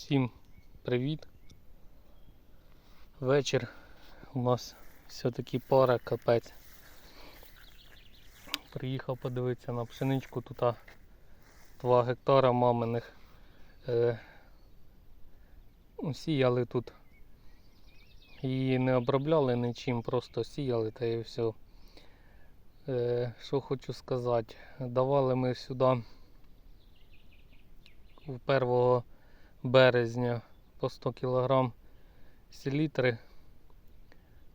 Всім привіт. Вечір. У нас все-таки пара капець. Приїхав подивитися на пшеничку. Тут 2 гектара маминих. Е, ну, сіяли тут. Її не обробляли нічим, просто сіяли та і все. Е, що хочу сказати, давали ми сюди 1 березня по 100 кг селітри.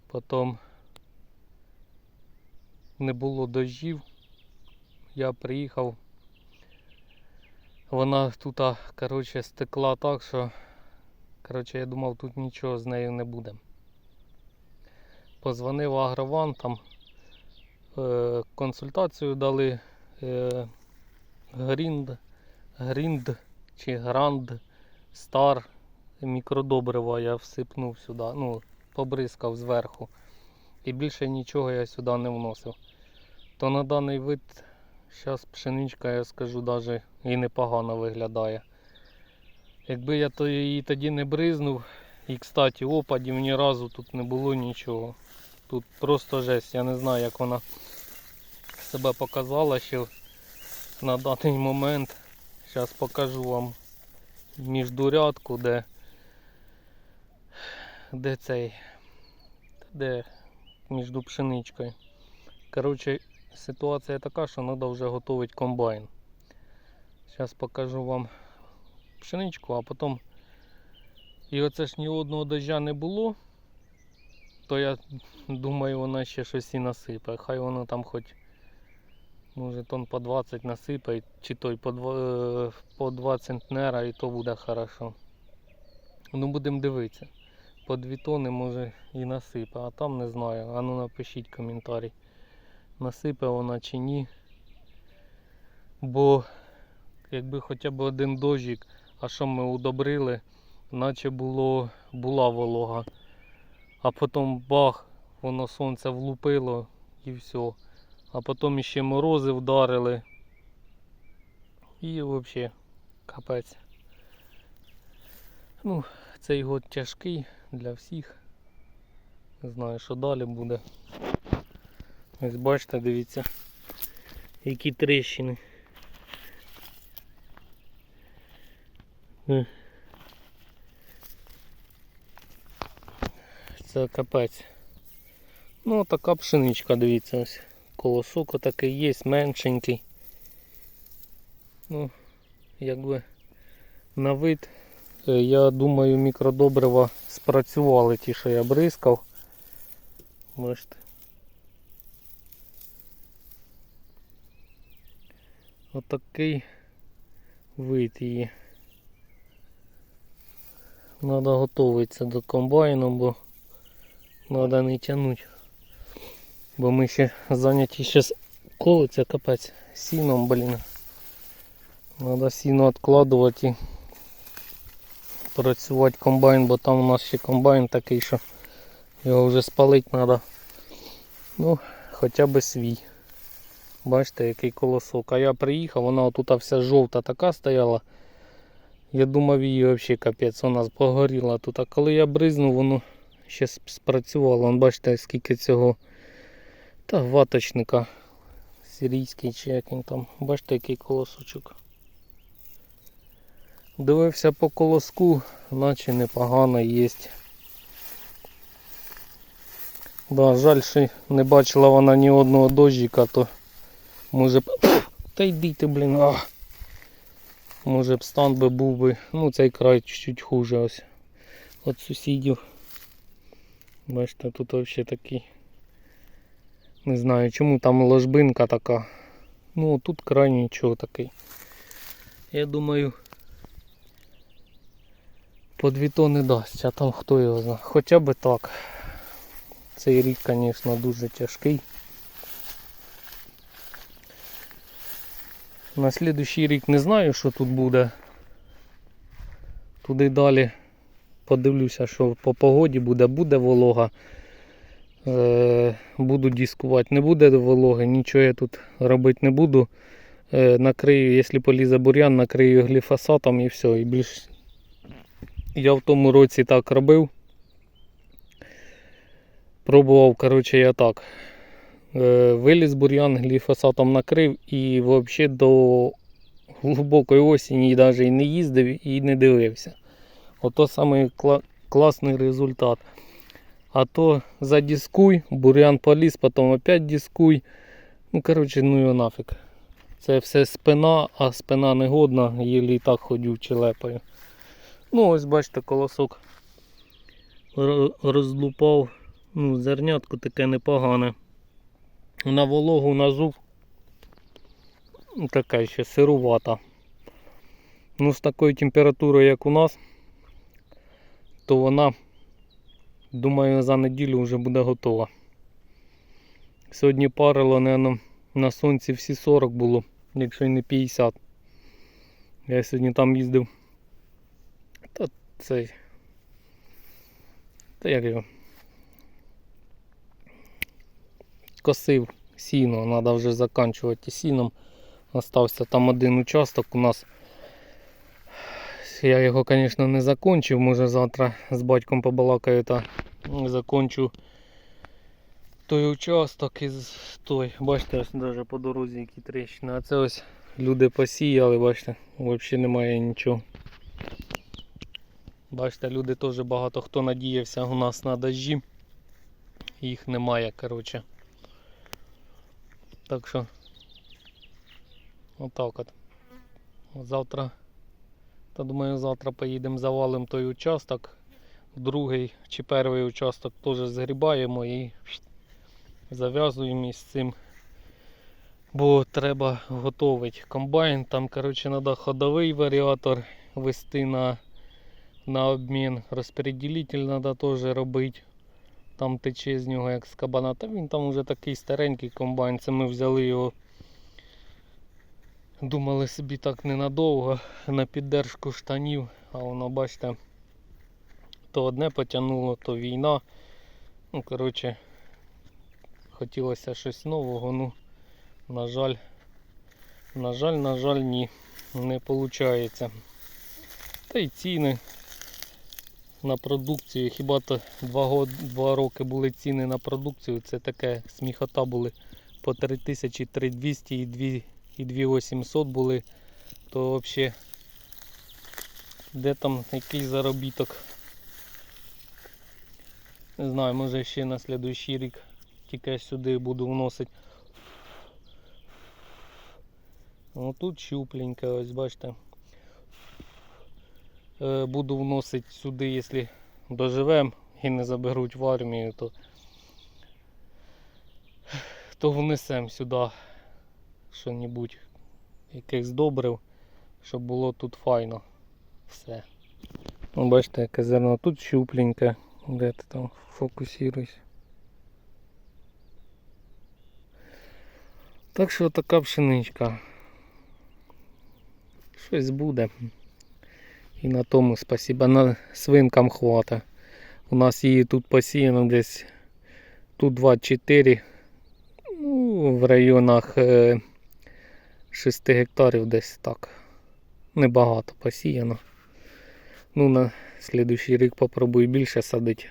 Потім не було дощів. Я приїхав. Вона тут, коротше, стекла так, що коротше, я думав, тут нічого з нею не буде. Позвонив Агрован, там е, консультацію дали е, Грінд, Грінд чи Гранд Стар мікродобрива я всипнув сюди, ну, побризкав зверху. І більше нічого я сюди не вносив. То на даний вид зараз пшеничка, я скажу, навіть і непогано виглядає. Якби я то її тоді не бризнув, і кстати, опадів ні разу тут не було нічого. Тут просто жесть, я не знаю, як вона себе показала ще на даний момент. Зараз покажу вам міждурядку, де, де цей, де між пшеничкою. Коротше, ситуація така, що треба вже готувати комбайн. Зараз покажу вам пшеничку, а потім і оце ж ні одного дождя не було, то я думаю, вона ще щось і насипе. Хай воно там хоч може тон по 20 насипає, чи той по, два- е, по 2 центнера і то буде хорошо. Ну будемо дивитися. По 2 тони може і насипе, а там не знаю. А ну напишіть коментарі. Насипе вона чи ні. Бо якби хоча б один дощик, а що ми удобрили, наче було, була волога. А потім бах, воно сонце влупило і все. А потім ще морози вдарили. І взагалі капець. Ну, цей год тяжкий для всіх. Не знаю, що далі буде. Ось бачите, дивіться, які тріщини. Е. Це капець. Ну, така пшеничка, дивіться, ось. Колосок отакий є, меншенький. Ну, якби на вид, е, я думаю, мікродобрива спрацювали ті, що я бризкав. Бачите. Отакий вид її. Надо готуватися до комбайну, бо треба не тягнути. Бо ми ще зайняті ще з колиться капець сіном, блін. Треба сіно відкладувати і працювати комбайн, бо там у нас ще комбайн такий, що його вже спалити треба. Ну, хоча б свій. Бачите, який колосок. А я приїхав, вона тут вся жовта така стояла. Я думав її взагалі капець, вона погоріла тут. А коли я бризнув, воно ще спрацювало. Бачите, скільки цього та ваточника сирійський чи як він там. Бачите, який колосочок. Дивився по колоску, наче непогано є. Да, жаль, що не бачила вона ні одного дощика, то може б. Та йди ти, блін. А. Може б стан би був би. Ну цей край чуть-чуть хуже ось. От сусідів. Бачите, тут взагалі такий. Не знаю чому там ложбинка така. Ну тут край нічого такий. Я думаю по дві тони дасть, а там хто його знає. Хоча б так. Цей рік, звісно, дуже тяжкий. На слідуючий рік не знаю, що тут буде. Туди далі подивлюся, що по погоді буде, буде волога. Е, буду дискувати, не буде вологи, нічого я тут робити не буду. Е, накрию, якщо полізе бур'ян, накрию гліфосатом і все. І більш Я в тому році так робив. Пробував, коротше, я так. Е, Виліз бур'ян, гліфосатом накрив і взагалі до глибокої осені навіть і не їздив і не дивився. Ото самий кла- класний результат. А то задіскуй, бур'ян поліз, потім опять дискуй. Ну, коротше, ну його нафіг. Це все спина, а спина негодна, їлі і так ходю челепаю. Ну, ось бачите, колосок розлупав. Ну, зернятко таке непогане. На вологу на зуб така ще сирувата. Ну, з такою температурою, як у нас, то вона, думаю, за неділю вже буде готова. Сьогодні парило, наверное, на сонці всі 40 було, якщо й не 50. Я сьогодні там їздив. Та цей. Та як його? Косив сіно, треба вже заканчувати сіном. Остався там один участок у нас. Я його, звісно, не закончив. Може завтра з батьком побалакаю та закончу той участок із той. Бачите, ось навіть по дорозі які тріщини. А це ось люди посіяли, бачите, взагалі немає нічого. Бачите, люди теж багато хто надіявся у нас на дожді. Їх немає, коротше. Так що отак от. Завтра, та думаю, завтра поїдемо завалимо той участок. Другий чи перший участок теж згрібаємо і зав'язуємо із цим. Бо треба готувати комбайн. Там, коротше, треба ходовий варіатор вести на, на обмін. Розподілитель треба теж робити. Там тече з нього як з кабана. Та він там вже такий старенький комбайн. Це ми взяли його. Думали собі так ненадовго на піддержку штанів, а воно, бачите, то одне потягнуло, то війна. Ну, коротше, хотілося щось нового, ну, на жаль, на жаль, на жаль, ні, не виходить. Та й ціни на продукцію. Хіба то два, два роки були ціни на продукцію, це таке сміхота були по 3000, 3200 і 2 і 2800 були, то взагалі де там який заробіток. Не знаю, може ще на слідуючий рік тільки сюди буду вносити. О, тут щупленька, ось бачите. Е, Буду вносити сюди, якщо доживемо і не заберуть в армію, то, то внесемо сюди що-небудь, якихось добрив, щоб було тут файно все. Ну, бачите, яке зерно тут щупленьке. Де ти там фокусируйся. Так що така пшеничка. Щось буде. І на тому спасіба. На свинкам хвата. У нас її тут посіяно десь тут 24. Ну, в районах е, 6 гектарів десь так. Небагато посіяно. Ну, на слідуючий рік попробую більше садити.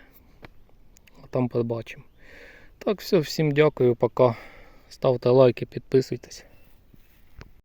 А там побачимо. Так, все, всім дякую, пока. Ставте лайки, підписуйтесь.